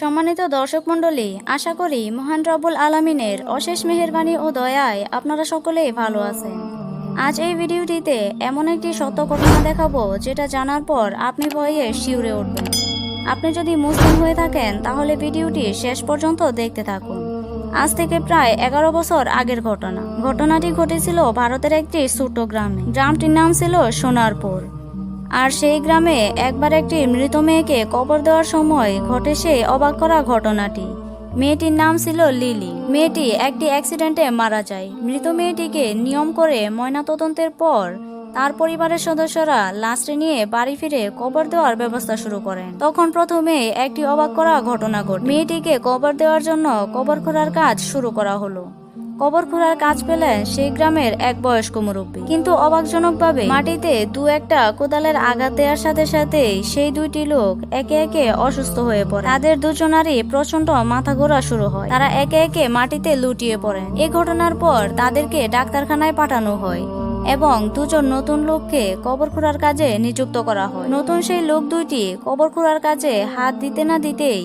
সম্মানিত দর্শক মণ্ডলী, আশা করি মহান রব্বুল আলামিনের অশেষ মেহেরবানি ও দয়ায় আপনারা সকলেই ভালো আছেন। আজ এই ভিডিওটিতে এমন একটি সত্য ঘটনা দেখাবো যেটা জানার পর আপনি ভয়ে শিউরে উঠবেন। আপনি যদি মুসলিম হয়ে থাকেন, তাহলে ভিডিওটি শেষ পর্যন্ত দেখতে থাকুন। আজ থেকে প্রায় এগারো বছর আগের ঘটনা। ঘটনাটি ঘটেছিল ভারতের একটি ছোট্ট গ্রামে। গ্রামটির নাম ছিল সোনারপুর। আর সেই গ্রামে একবার একটি মৃত মেয়েকে কবর দেওয়ার সময় ঘটে সেই অবাক করা ঘটনাটি। মেয়েটির নাম ছিল লিলি। মেয়েটি একটি অ্যাক্সিডেন্টে মারা যায়। মৃত মেয়েটিকে নিয়ম করে ময়নাতদন্তের পর তার পরিবারের সদস্যরা লাশটি নিয়ে বাড়ি ফিরে কবর দেওয়ার ব্যবস্থা শুরু করেন। তখন প্রথমে একটি অবাক করা ঘটনা ঘটে। মেয়েটিকে কবর দেওয়ার জন্য কবর খোঁড়ার কাজ শুরু করা হলো। কবর খোঁড়ার কাজ পেলেন সেই গ্রামের এক বয়স্ক মুরব্বী। কিন্তু অবাকজনকভাবে মাটিতে দু একটা কোদালের আঘাত দেওয়ার সাথে সাথে সেই দুইটি লোক একে একে অসুস্থ হয়ে পড়ে। তাদের দুজনারই প্রচণ্ড মাথা ঘোরা শুরু হয়। তারা একে একে মাটিতে লুটিয়ে পড়েন এ ঘটনার পর তাদেরকে ডাক্তারখানায় পাঠানো হয় এবং দুজন নতুন লোককে কবর খোঁড়ার কাজে নিযুক্ত করা হয়। নতুন সেই লোক দুইটি কবর খোঁড়ার কাজে হাত দিতে না দিতেই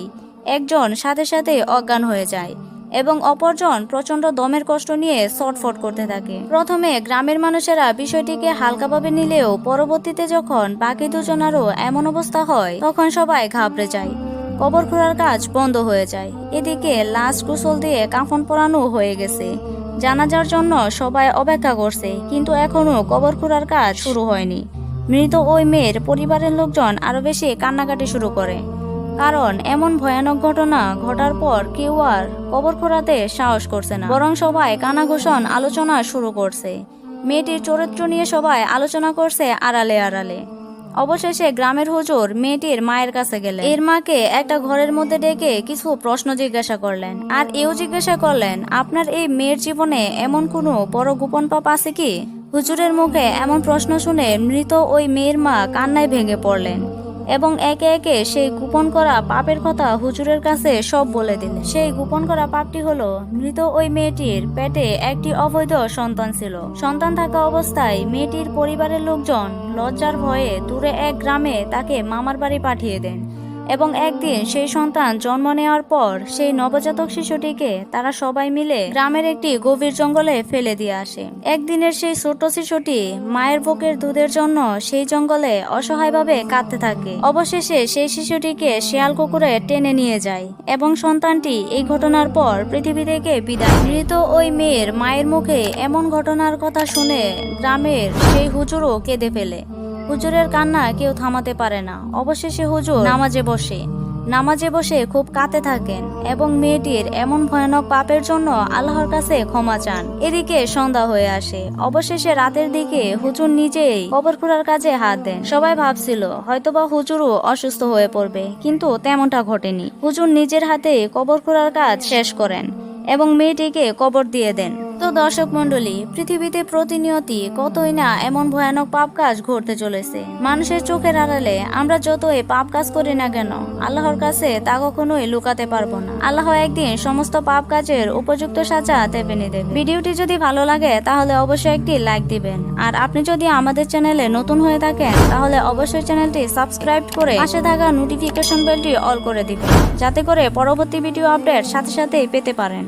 একজন সাথে সাথে অজ্ঞান হয়ে যায়। এবং অপরজন প্রচণ্ড দমের কষ্ট নিয়ে ছটফট করতে থাকে। প্রথমে গ্রামের মানুষেরা বিষয়টিকে হালকাভাবে নিলেও পরবর্তীতে যখন বাকি দুজনারও এমন অবস্থা হয়, তখন সবাই ঘাবড়ে যায়। কবর খোঁড়ার কাজ বন্ধ হয়ে যায়। এদিকে লাশ কুশল দিয়ে কাফন পরানো হয়ে গেছে। জানাজার জন্য সবাই অপেক্ষা করছে, কিন্তু এখনও কবর খোঁড়ার কাজ শুরু হয়নি। মৃত ওই মেয়ের পরিবারের লোকজন আরও বেশি কান্নাকাটি শুরু করে। কারণ এমন ভয়ানক ঘটনা ঘটার পর কেউ আর কবর খোঁড়াতে সাহস করছে না। বরং সবাই কানাঘোষণ আলোচনা শুরু করছে। মেয়েটির চরিত্র নিয়ে সবাই আলোচনা করছে আড়ালে আড়ালে। অবশেষে গ্রামের হুজুর মেয়েটির মায়ের কাছে গেলেন। এর মাকে একটা ঘরের মধ্যে ডেকে কিছু প্রশ্ন জিজ্ঞাসা করলেন। আর এও জিজ্ঞাসা করলেন, আপনার এই মেয়ের জীবনে এমন কোনো বড় গোপন পাপ আছে কি? হুজুরের মুখে এমন প্রশ্ন শুনে মৃত ওই মেয়ের মা কান্নায় ভেঙে পড়লেন। এবং একে একে সেই গোপন করা পাপের কথা হুজুরের কাছে সব বলে দিলেন সেই গোপন করা পাপটি হলো, মৃত ওই মেয়েটির পেটে একটি অবৈধ সন্তান ছিল। সন্তান থাকা অবস্থায় মেয়েটির পরিবারের লোকজন লজ্জার ভয়ে দূরে এক গ্রামে তাকে মামার বাড়ি পাঠিয়ে দেন। এবং একদিন সেই সন্তান জন্ম নেওয়ার পর সেই নবজাতক শিশুটিকে তারা সবাই মিলে গ্রামের একটি গভীর জঙ্গলে ফেলে দিয়ে আসে। একদিনের সেই ছোট শিশুটি মায়ের বুকের দুধের জন্য সেই জঙ্গলে অসহায়ভাবে কাঁদতে থাকে। অবশেষে সেই শিশুটিকে শেয়াল কুকুরে টেনে নিয়ে যায় এবং সন্তানটি এই ঘটনার পর পৃথিবী থেকে বিদায়। মৃত ওই মেয়ের মায়ের মুখে এমন ঘটনার কথা শুনে গ্রামের সেই হুজুরও কেঁদে ফেলে। হুজুরের কান্না কেউ থামাতে পারে না। অবশেষে হুজুর নামাজে বসে। নামাজে বসে খুব কাঁদতে থাকেন এবং মেয়েটির এমন ভয়ানক পাপের জন্য আল্লাহর কাছে ক্ষমা চান। এদিকে সন্ধ্যা হয়ে আসে। অবশেষে রাতের দিকে হুজুর নিজেই কবর খুঁড়ার কাজে হাত দেন। সবাই ভাবছিল, হয়তোবা হুজুরও অসুস্থ হয়ে পড়বে, কিন্তু তেমনটা ঘটেনি। হুজুর নিজের হাতে কবর খুঁড়ার কাজ শেষ করেন এবং মেয়েটিকে কবর দিয়ে দেন। তো দর্শক মন্ডলী পৃথিবীতে প্রতিনিয়তি কতই না এমন ভয়ানক পাপ কাজ ঘটতে চলেছে। মানুষের চোখের আড়ালে আমরা যতই পাপ কাজ করি না কেন, আল্লাহর কাছে তা কখনোই লুকাতে পারব না। আল্লাহ একদিন সমস্ত পাপ কাজের উপযুক্ত সাজা দেবেনি। দেবে ভিডিওটি যদি ভালো লাগে, তাহলে অবশ্যই একটি লাইক দিবেন। আর আপনি যদি আমাদের চ্যানেলে নতুন হয়ে থাকেন, তাহলে অবশ্যই চ্যানেলটি সাবস্ক্রাইব করে পাশে থাকা নোটিফিকেশন বেলটি অল করে দিবেন, যাতে করে পরবর্তী ভিডিও আপডেট সাথে সাথেই পেতে পারেন।